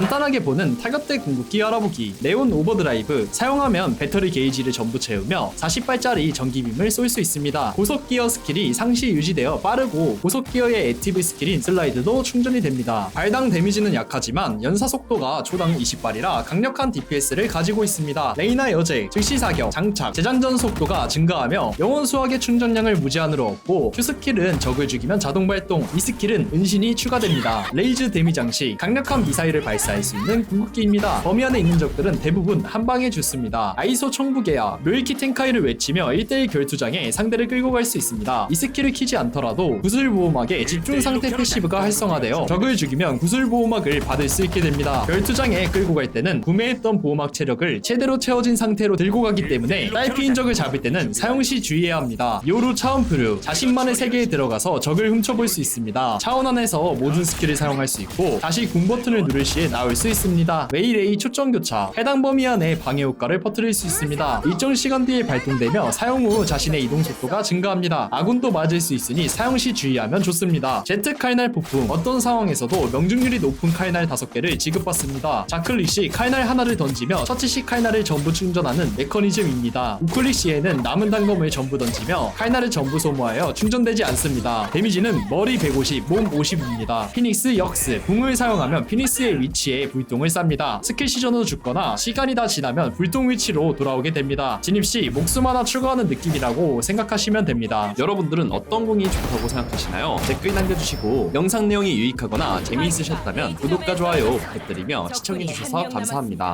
간단하게 보는 타격대 궁극기 알아보기 네온 오버드라이브 사용하면 배터리 게이지를 전부 채우며 40발짜리 전기빔을 쏠 수 있습니다. 고속 기어 스킬이 상시 유지되어 빠르고 고속 기어의 액티브 스킬인 슬라이드도 충전이 됩니다. 발당 데미지는 약하지만 연사 속도가 초당 20발이라 강력한 DPS를 가지고 있습니다. 레이나 여제, 즉시 사격, 장착, 재장전 속도가 증가하며 영혼 수학의 충전량을 무제한으로 얻고 Q 스킬은 적을 죽이면 자동 발동, 이 스킬은 은신이 추가됩니다. 레이즈 데미 장식, 강력한 미사일을 발사 할수 있는 궁극기입니다. 범위 안에 있는 적들은 대부분 한 방에 죽습니다. 아이소 청부계야, 묘일키 텐카이를 외치며 1대1 결투장에 상대를 끌고 갈 수 있습니다. 이 스킬을 키지 않더라도 구슬보호막의 집중 상태 패시브가 활성화되어 적을 죽이면 구슬보호막을 받을 수 있게 됩니다. 결투장에 끌고 갈 때는 구매했던 보호막 체력을 최대로 채워진 상태로 들고 가기 때문에 딸피인 적을 잡을 때는 사용 시 주의해야 합니다. 요루 차원프류, 자신만의 세계에 들어가서 적을 훔쳐볼 수 있습니다. 차원 안에서 모든 스킬을 사용할 수 있고 다시 궁 버튼을 누를 시에 나올 수 있습니다. 메일레이 초점 교차, 해당 범위 안에 방해 효과를 퍼뜨릴 수 있습니다. 일정 시간 뒤에 발동되며 사용 후 자신의 이동 속도가 증가합니다. 아군도 맞을 수 있으니 사용 시 주의하면 좋습니다. 제트 칼날 폭풍, 어떤 상황에서도 명중률이 높은 칼날 5개를 지급받습니다. 자클릭 시 칼날 하나를 던지며 처치 시 칼날을 전부 충전하는 메커니즘입니다. 우클릭 시에는 남은 단검을 전부 던지며 칼날을 전부 소모하여 충전되지 않습니다. 데미지는 머리 150, 몸 50입니다. 피닉스 역스, 궁을 사용하면 피닉스의 위치에 불똥을 쌉니다. 스킬 시전으로 죽거나 시간이 다 지나면 불똥 위치로 돌아오게 됩니다. 진입 시 목숨 하나 추가하는 느낌이라고 생각하시면 됩니다. 여러분들은 어떤 공이 좋다고 생각하시나요? 댓글 남겨주시고 영상 내용이 유익하거나 재미있으셨다면 구독과 좋아요 부탁드리며 시청해주셔서 감사합니다.